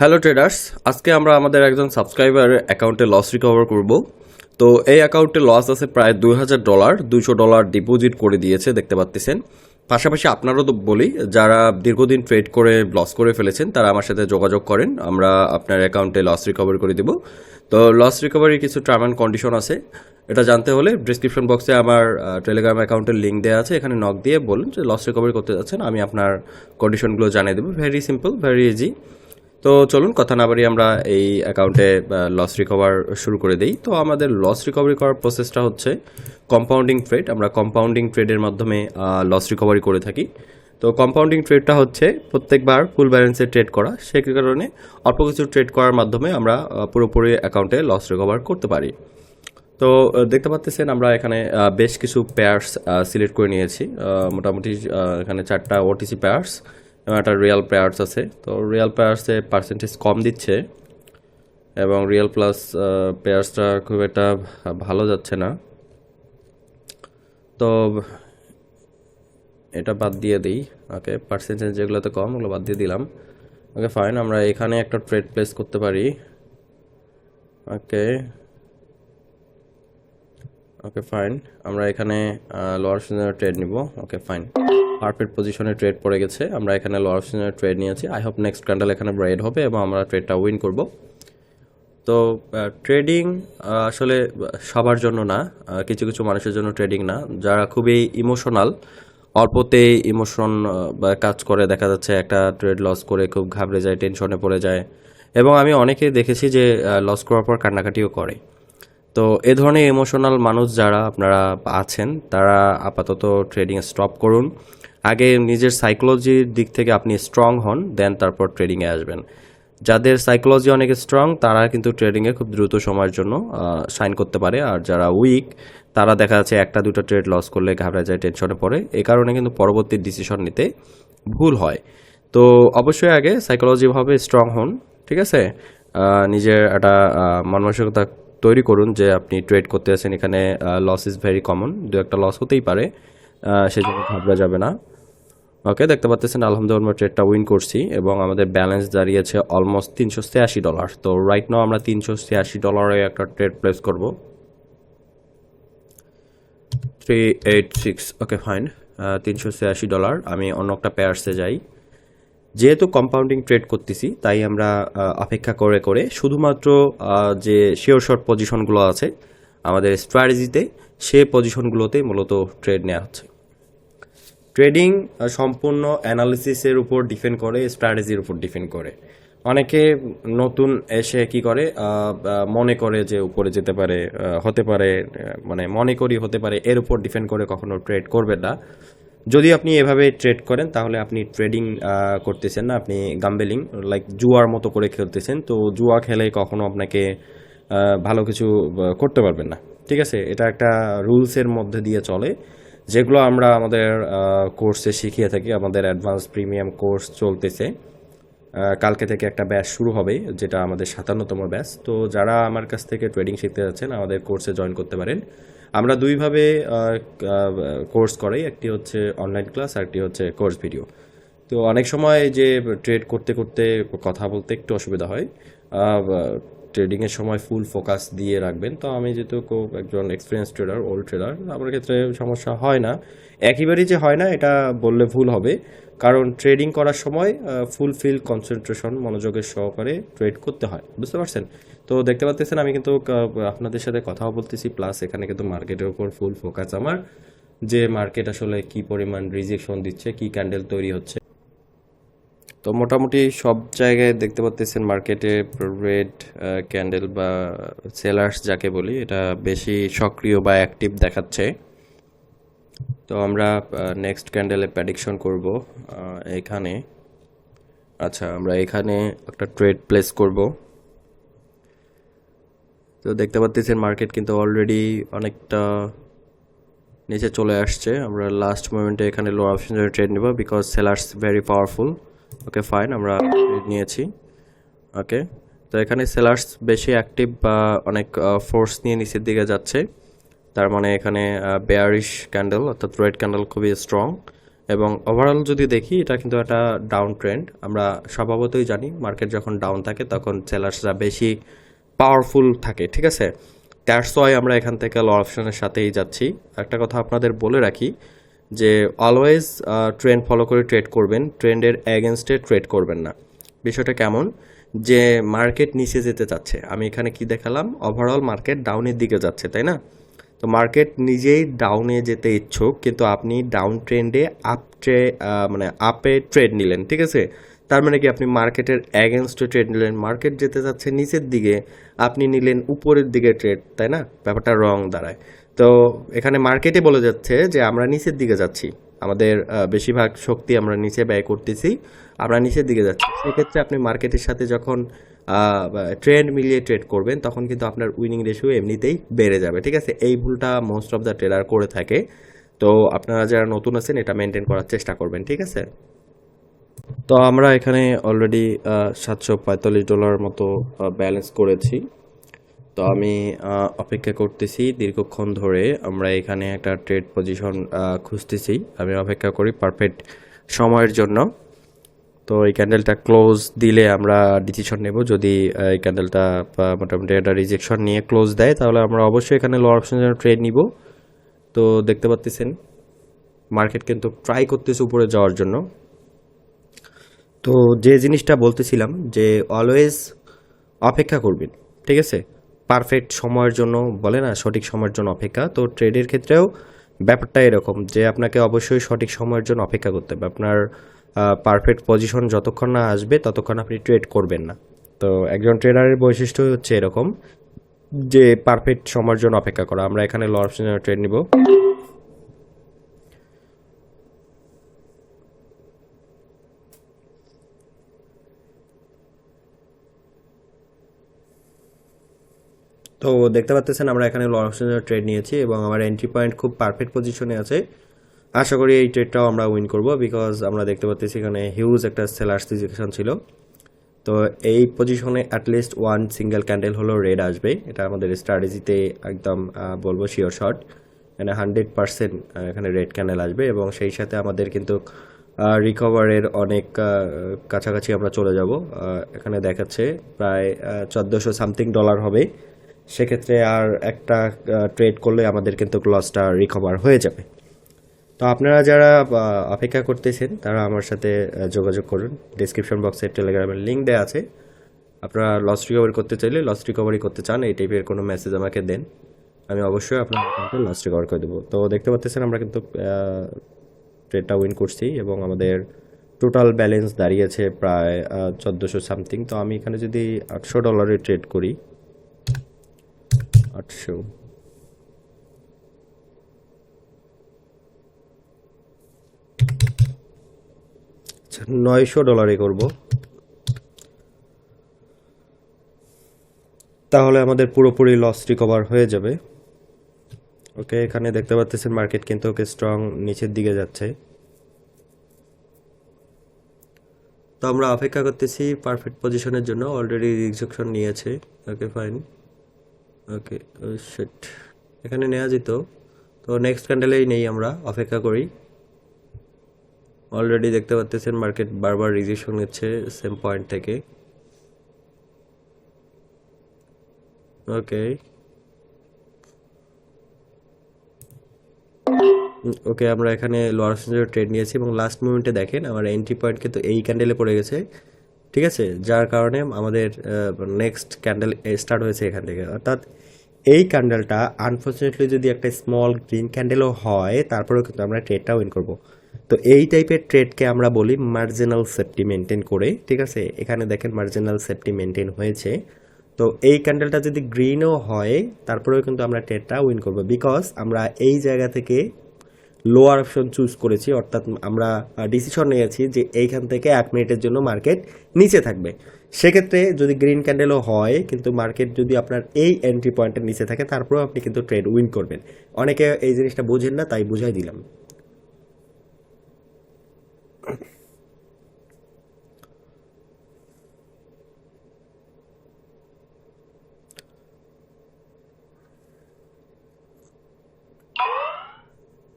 Hello traders আজকে আমরা আমাদের একজন সাবস্ক্রাইবার অ্যাকাউন্টে লস রিকভার করব। তো এই অ্যাকাউন্টে লস আছে প্রায় দুই হাজার ডলার দুইশো ডলার ডিপোজিট করে দিয়েছে, দেখতে পাচ্ছেন পাশাপাশি আপনারও তো বলি, যারা দীর্ঘদিন ট্রেড করে লস করে ফেলেছেন, তারা আমার সাথে যোগাযোগ করেন। আমরা আপনার অ্যাকাউন্টে লস রিকভারি করে দেব। তো লস রিকভারির কিছু টার্ম অ্যান্ড কন্ডিশন আছে। এটা জানতে হলে ডিসক্রিপশন বক্সে আমার টেলিগ্রাম অ্যাকাউন্টের লিঙ্ক দেওয়া আছে। এখানে নক দিয়ে বলুন যে লস রিকভারি করতে যাচ্ছেন, আমি আপনার কন্ডিশনগুলো জানিয়ে দেবো। ভেরি সিম্পল ভেরি ইজি তো চলুন, কথা না বাড়িয়ে আমরা এই অ্যাকাউন্টে লস রিকভার শুরু করে দিই। তো আমাদের লস রিকভারি করার প্রসেসটা হচ্ছে কম্পাউন্ডিং ট্রেড আমরা কম্পাউন্ডিং ট্রেডের মাধ্যমে লস রিকভারি করে থাকি। তো কম্পাউন্ডিং ট্রেডটা হচ্ছে প্রত্যেকবার ফুল ব্যালেন্সে ট্রেড করা। সে কারণে অল্প কিছু ট্রেড করার মাধ্যমে আমরা পুরোপুরি অ্যাকাউন্টে লস রিকভার করতে পারি। তো দেখতে পাচ্ছেন আমরা এখানে বেশ কিছু পেয়ার্স সিলেক্ট করে নিয়েছি। মোটামুটি এখানে চারটা ওটিসি পেয়ার্স এবং একটা রিয়েল পেয়ার্স আছে। তো রিয়েল পেয়ার্সে পার্সেন্টেজ কম দিচ্ছে এবং রিয়েল প্লাস পেয়ার্সটা খুব একটা ভালো যাচ্ছে না। তো এটা বাদ দিয়ে দিই। ওকে পার্সেন্টেজ যেগুলোতে কম ওগুলো বাদ দিয়ে দিলাম। ওকে ফাইন আমরা এখানে একটা ট্রেড প্লেস করতে পারি। ওকে ওকে ফাইন আমরা এখানে লোয়ার ট্রেড নিব। ওকে ফাইন পারফেক্ট পজিশনে ট্রেড পড়ে গেছে। আমরা এখানে লোয়ার সিজনের ট্রেড নিয়েছি। আই হোপ নেক্সট ক্যান্ডেল এখানে ব্রেড হবে এবং আমরা ট্রেডটা উইন করব। তো ট্রেডিং আসলে সবার জন্য না কিছু কিছু মানুষের জন্য ট্রেডিং না। যারা খুবই ইমোশনাল অল্পতেই ইমোশন কাজ করে, দেখা যাচ্ছে একটা ট্রেড লস করে খুব ঘাবড়ে যায় টেনশনে পড়ে যায়। এবং আমি অনেকেই দেখেছি যে লস করার পর কান্নাকাটিও করে। তো, এ ধরনের ইমোশনাল মানুষ যারা, আপনারা আছেন, তারা আপাতত ট্রেডিং স্টপ করুন। আগে নিজের সাইকোলজির দিক থেকে আপনি স্ট্রং হন দেন তারপর ট্রেডিংয়ে আসবেন। যাদের সাইকোলজি অনেক স্ট্রং তারা কিন্তু ট্রেডিংয়ে খুব দ্রুত সময়ের জন্য সাইন করতে পারে। আর যারা উইক তারা দেখা যাচ্ছে একটা, দুটো ট্রেড লস করলে ঘাবড়ে যায় টেনশনে পড়ে। এই কারণে কিন্তু পরবর্তী ডিসিশন নিতে ভুল হয়। তো অবশ্যই আগে সাইকোলজিভাবে স্ট্রং হন, ঠিক আছে? নিজের একটা মানসিকতা তৈরি করুন যে আপনি ট্রেড করতে আছেন, এখানে লস ইজ ভেরি কমন দু একটা লস হতেই পারে সেজন্য ঘাবড়া যাবে না। ওকে, দেখতে পাচ্ছেন আলহামদুলিল্লাহ আমরা ট্রেডটা উইন করছি এবং আমাদের ব্যালেন্স দাঁড়িয়েছে অলমোস্ট তিনশো ছিয়াশি ডলার তো রাইট নাও আমরা তিনশো ছিয়াশি ডলারে একটা ট্রেড প্লেস করব। Three eight six okay fine তিনশো ছিয়াশি ডলার আমি অন্য একটা পেয়ার্সে যাই। যেহেতু কম্পাউন্ডিং ট্রেড করতেছি, তাই আমরা অপেক্ষা করে করে শুধুমাত্র যে শিওর শর্ট পজিশনগুলো আছে, আমাদের স্ট্র্যাটেজিতে সে পজিশনগুলোতে মূলত ট্রেড নেওয়া হচ্ছে। ট্রেডিং সম্পূর্ণ অ্যানালিসিসের উপর ডিপেন্ড করে, স্ট্র্যাটেজির উপর ডিপেন্ড করে। অনেকে নতুন এসে কি করে মনে করে যে উপরে যেতে পারে হতে পারে মানে মনে করি হতে পারে, এর উপর ডিপেন্ড করে কখনো ট্রেড করবেন না। যদি আপনি এভাবে ট্রেড করেন, তাহলে আপনি ট্রেডিং করতেছেন না, আপনি গাম্বেলিং লাইক জুয়ার মতো করে খেলতেছেন, তো জুয়া খেলে কখনো আপনাকে ভালো কিছু করতে পারবেন না। ঠিক আছে? এটা একটা রুলসের মধ্যে দিয়ে চলে। যেগুলো আমরা আমাদের কোর্সে শিখিয়ে থাকি, আমাদের অ্যাডভান্স প্রিমিয়াম কোর্স চলতেছে। কালকে থেকে একটা ব্যাচ শুরু হবে, যেটা আমাদের সাতান্নতম ব্যাচ তো যারা আমার কাছ থেকে ট্রেডিং শিখতে যাচ্ছেন, আমাদের কোর্সে জয়েন করতে পারেন। আমরা দুইভাবে কোর্স করাই, একটি হচ্ছে অনলাইন ক্লাস আর একটি হচ্ছে কোর্স ভিডিও তো অনেক সময় যে ট্রেড করতে করতে কথা বলতে একটু অসুবিধা হয়। ট্রেডিংয়ের সময় ফুল ফোকাস দিয়ে রাখবেন। তো আমি যেহেতু একজন এক্সপিরিয়েন্স ট্রেডার ওল্ড ট্রেডার আমার ক্ষেত্রে সমস্যা হয় না। একইবারই যে হয় না, এটা বললে ভুল হবে। কারণ ট্রেডিং করার সময় ফুল ফিল কনসেন্ট্রেশন মনোযোগের সহকারে ট্রেড করতে হয়। বুঝতে পারছেন? তো দেখতে পাচ্ছেন আমি কিন্তু আপনাদের সাথে কথাও বলতেছি প্লাস এখানে কিন্তু মার্কেটের উপর ফুল ফোকাস আমার। যে মার্কেট আসলে কি পরিমাণ রিজেকশন দিচ্ছে, কি ক্যান্ডেল তৈরি হচ্ছে। তো মোটামুটি সব জায়গায় দেখতে পাচ্ছেন মার্কেটে রেড ক্যান্ডেল বা সেলার্স যাকে বলি, এটা বেশি সক্রিয় বা অ্যাক্টিভ দেখাচ্ছে। তো আমরা নেক্সট ক্যান্ডেলে প্যাডিকশন করব এখানে। আচ্ছা আমরা এখানে একটা ট্রেড প্লেস করব। তো দেখতে পাচ্ছেন মার্কেট কিন্তু অলরেডি অনেকটা নিচে চলে আসছে। আমরা লাস্ট মোমেন্টে এখানে লো অপশনের ট্রেড নেব because sellers very powerful okay fine আমরা নিয়েছি। ওকে তো এখানে সেলার্স বেশি অ্যাক্টিভ বা অনেক ফোর্স নিয়ে নিচের দিকে যাচ্ছে। তার মানে এখানে বেয়ারিশ ক্যান্ডেল অর্থাৎ রেড ক্যান্ডেল খুবই স্ট্রং এবং ওভারঅল যদি দেখি, এটা কিন্তু একটা ডাউন ট্রেন্ড আমরা স্বভাবতই জানি মার্কেট যখন ডাউন থাকে, তখন সেলার্সরা বেশি পাওয়ারফুল থাকে, ঠিক আছে? দ্যাটস ওয়াই আমরা এখান থেকে ল অপশনের সাথেই যাচ্ছি। একটা কথা আপনাদের বলে রাখি যে অলওয়েজ ট্রেন্ড ফলো করে ট্রেড করবেন ট্রেন্ডের অ্যাগেনস্টে ট্রেড করবেন না। বিষয়টা কেমন? যে মার্কেট নিচে যেতে চাচ্ছে। আমি এখানে কি দেখালাম? ওভারঅল মার্কেট ডাউনের দিকে যাচ্ছে, তাই না? তো মার্কেট নিজেই ডাউনে যেতে ইচ্ছুক, কিন্তু আপনি ডাউন ট্রেন্ডে আপ ট্রে মানে আপে ট্রেড নিলেন, ঠিক আছে? তার মানে কি আপনি মার্কেটের অ্যাগেনস্টে ট্রেড নিলেন। মার্কেট যেতে যাচ্ছে নিচের দিকে, আপনি নিলেন উপরের দিকে ট্রেড তাই না? ব্যাপারটা রং দাঁড়ায়। তো এখানে মার্কেটে বলে যাচ্ছে যে আমরা নিচের দিকে যাচ্ছি। আমাদের বেশিরভাগ শক্তি আমরা নিচে ব্যয় করতেছি, আমরা নিচের দিকে যাচ্ছি। সেক্ষেত্রে আপনি মার্কেটের সাথে যখন ট্রেন্ড মিলিয়ে ট্রেড করবেন, তখন কিন্তু আপনার উইনিং রেশিও এমনিতেই বেড়ে যাবে, ঠিক আছে? এই ভুলটা মোস্ট অফ দ্য ট্রেলার করে থাকে। তো আপনারা যারা নতুন আছেন, এটা মেনটেন করার চেষ্টা করবেন, ঠিক আছে? তো আমরা এখানে অলরেডি সাতশো পঁয়তাল্লিশ ডলার মতো ব্যালেন্স করেছি। তো আমি অপেক্ষা করতেছি দীর্ঘক্ষণ ধরে। আমরা এখানে একটা ট্রেড পজিশন খুঁজতেছি। আমি অপেক্ষা করি পারফেক্ট সময়ের জন্য। তো এই ক্যান্ডেলটা ক্লোজ দিলে আমরা ডিসিশন নেব। যদি এই ক্যান্ডেলটা মোটামুটি একটা রিজেকশন নিয়ে ক্লোজ দেয়, তাহলে আমরা অবশ্যই এখানে লোয়ার অপশন জন্য ট্রেড নিব। তো দেখতে পাচ্ছেন মার্কেট কিন্তু ট্রাই করতেছে উপরে যাওয়ার জন্য। তো যে জিনিসটা বলতেছিলাম যে অলওয়েজ অপেক্ষা করবেন, ঠিক আছে? পারফেক্ট সময়ের জন্য বলে না, সঠিক সময়ের জন্য অপেক্ষা। তো ট্রেডের ক্ষেত্রেও ব্যাপারটা এরকম যে আপনাকে অবশ্যই সঠিক সময়ের জন্য অপেক্ষা করতে হবে। আপনার পারফেক্ট পজিশন যতক্ষণ না আসবে ততক্ষণ আপনি ট্রেড করবেন না। তো একজন ট্রেডারের বৈশিষ্ট্য হচ্ছে এরকম যে পারফেক্ট সময়ের জন্য অপেক্ষা করা। আমরা এখানে ল অপশন ট্রেড নিব। তো দেখতে পাচ্ছেন আমরা এখানে ল অপশনের ট্রেড নিয়েছি এবং আমার এন্ট্রি পয়েন্ট খুব পারফেক্ট পজিশনে আছে। আশা করি এই ট্রেডটাও আমরা উইন করব বিকজ আমরা দেখতে পাচ্ছি এখানে হিউজ একটা সেলার সিচুয়েশন ছিল। তো এই পজিশনে at least one single candle হলো রেড আসবে। এটা আমাদের স্ট্র্যাটেজিতে একদম বলব শিওর শট মানে হান্ড্রেড পার্সেন্ট এখানে রেড ক্যান্ডেল আসবে এবং সেই সাথে আমাদের কিন্তু রিকভারের অনেক কাছাকাছি আমরা চলে যাব। এখানে দেখাচ্ছে প্রায় চোদ্দোশো সামথিং ডলার হবে। সেক্ষেত্রে আর একটা ট্রেড করলে আমাদের কিন্তু লসটা রিকভার হয়ে যাবে। তো আপনারা যারা অপেক্ষা করতেছেন, তারা আমার সাথে যোগাযোগ করুন। ডিসক্রিপশন বক্সে টেলিগ্রামের লিঙ্ক দেওয়া আছে। আপনারা লস রিকভারি করতে চাইলে লস রিকভারি করতে চান, এই টাইপের কোনো মেসেজ আমাকে দেন। আমি অবশ্যই আপনার অ্যাকাউন্টে লস রিকভার করে দেবো। তো দেখতে পাচ্ছেন, আমরা কিন্তু ট্রেডটা উইন করছি এবং আমাদের টোটাল ব্যালেন্স দাঁড়িয়েছে প্রায় চোদ্দোশো সামথিং তো আমি এখানে যদি আটশো ডলারে ট্রেড করি আটশো। আচ্ছা নয়শো ডলারে করব। তাহলে আমাদের পুরোপুরি লস রিকভার হয়ে যাবে। ওকে এখানে দেখতে পাচ্ছেন মার্কেট কিন্তু ওকে স্ট্রং নিচের দিকে যাচ্ছে। তো আমরা অপেক্ষা করতেছি পারফেক্ট পজিশনের জন্য অলরেডি রিজেকশন নিয়েছে। ওকে ফাইন ওকে শিট এখানে নেওয়া যেত। তো নেক্সট ক্যান্ডেলেই নেই আমরা, অপেক্ষা করি। অলরেডি দেখতে পাচ্ছেন মার্কেট বারবার রিজেকশন নিচ্ছে সেম পয়েন্ট থেকে। ওকে ওকে আমরা এখানে লোয়ার অপশনের ট্রেড নিয়েছি এবং লাস্ট মুমেন্টে দেখেন, আমার এন্ট্রি পয়েন্ট কিন্তু এই ক্যান্ডেলে পড়ে গেছে। ঠিক আছে? যার কারণে আমাদের নেক্সট ক্যান্ডেল স্টার্ট হয়েছে এখান থেকে। অর্থাৎ এই ক্যান্ডেলটা আনফর্চুনেটলি যদি একটা স্মল গ্রিন ক্যান্ডেলও হয়, তারপরেও কিন্তু আমরা ট্রেডটা উইন করব। তো এই টাইপের ট্রেডকে আমরা বলি মার্জিনাল সেফটি মেনটেন করে, ঠিক আছে? এখানে দেখেন মার্জিনাল সেফটি মেনটেন হয়েছে। তো এই ক্যান্ডেলটা যদি গ্রিনও হয়, তারপরেও কিন্তু আমরা ট্রেডটা উইন করব। বিকজ আমরা এই জায়গা থেকে লোয়ার অপশন চুজ করেছি, অর্থাৎ আমরা ডিসিশন নিয়েছি যে এইখান থেকে এক মিনিটের জন্য মার্কেট নিচে থাকবে। সেক্ষেত্রে যদি গ্রিন ক্যান্ডেলও হয়, কিন্তু মার্কেট যদি আপনার এই এন্ট্রি পয়েন্টের নিচে থাকে, তারপরেও আপনি কিন্তু ট্রেড উইন করবেন। অনেকে এই জিনিসটা বোঝেন না, তাই বুঝাই দিলাম।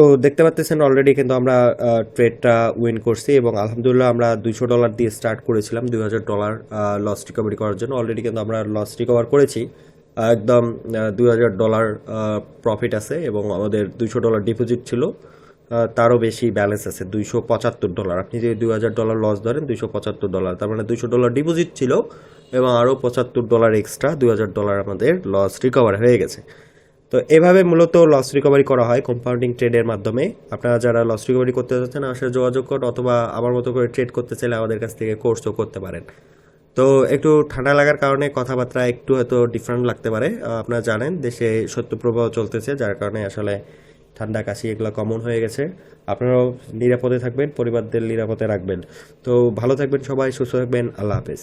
তো দেখতে পাচ্ছেন অলরেডি কিন্তু আমরা ট্রেডটা উইন করছি এবং আলহামদুলিল্লাহ আমরা দুইশো ডলার দিয়ে স্টার্ট করেছিলাম দুই হাজার ডলার লস রিকভারি করার জন্য। অলরেডি কিন্তু আমরা লস রিকভার করেছি। একদম দুই হাজার ডলার প্রফিট আছে এবং আমাদের দুইশো ডলার ডিপোজিট ছিল। তারও বেশি ব্যালেন্স আছে, দুইশো পঁচাত্তর ডলার আপনি যদি দুই হাজার ডলার লস ধরেন, দুইশো পঁচাত্তর ডলার তার মানে দুইশো ডলার ডিপোজিট ছিল এবং আরও পঁচাত্তর ডলার এক্সট্রা দুই হাজার ডলার আমাদের লস রিকভার হয়ে গেছে। তো এভাবে মূলত লস রিকভারি করা হয় কম্পাউন্ডিং ট্রেডের মাধ্যমে। আপনারা যারা লস রিকভারি করতে যাচ্ছেন, আমার সাথে যোগাযোগ করুন অথবা আমার মতো করে ট্রেড করতে চাইলে আমাদের কাছ থেকে কোর্সও করতে পারেন। তো একটু ঠান্ডা লাগার কারণে কথাবার্তা একটু হয়তো ডিফারেন্ট লাগতে পারে। আপনারা জানেন, দেশে শৈত্যপ্রবাহ চলতেছে, যার কারণে আসলে ঠান্ডা, কাশি এগুলো কমন হয়ে গেছে। আপনারাও নিরাপদে থাকবেন, পরিবারদের নিরাপদে রাখবেন। তো ভালো থাকবেন সবাই, সুস্থ থাকবেন, আল্লাহ হাফেজ।